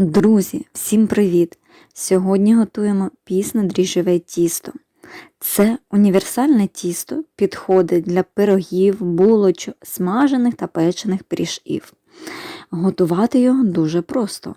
Друзі, всім привіт! Сьогодні готуємо пісне дріжджеве тісто. Це універсальне тісто підходить для пирогів, булочок, смажених та печених пиріжків. Готувати його дуже просто.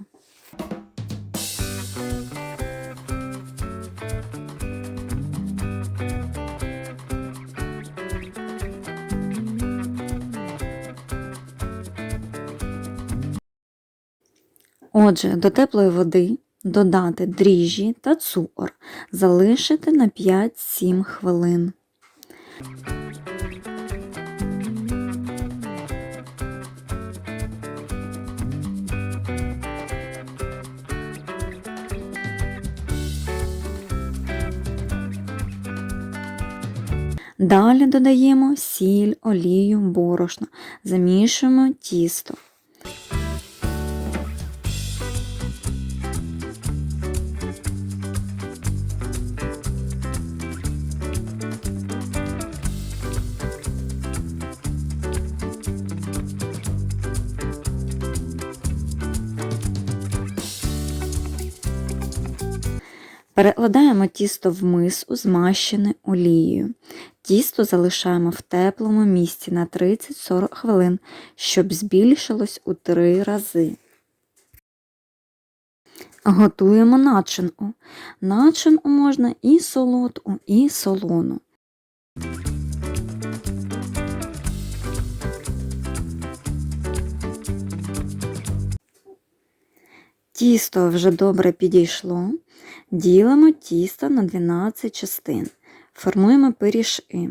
Отже, до теплої води додати дріжджі та цукор, залишити на 5-7 хвилин. Далі додаємо сіль, олію, борошно, замішуємо тісто. Перекладаємо тісто в мису, змащене олією. Тісто залишаємо в теплому місці на 30-40 хвилин, щоб збільшилось у 3 рази. Готуємо начинку. Начинку можна і солодку, і солону. Тісто вже добре підійшло. Ділимо тісто на 12 частин. Формуємо пиріжки.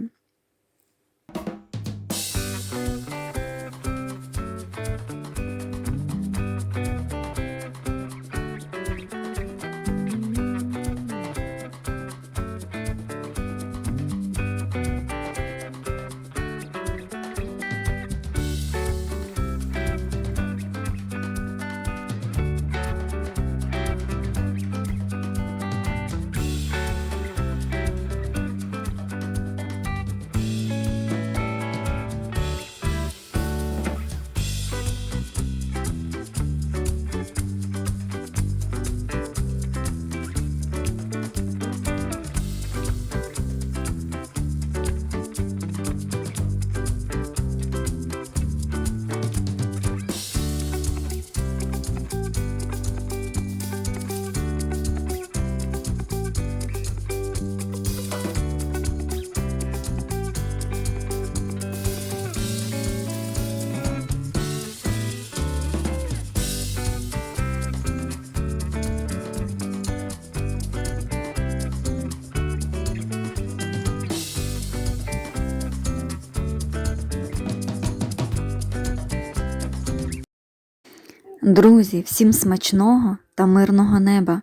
Друзі, всім смачного та мирного неба.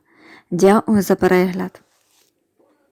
Дякую за перегляд!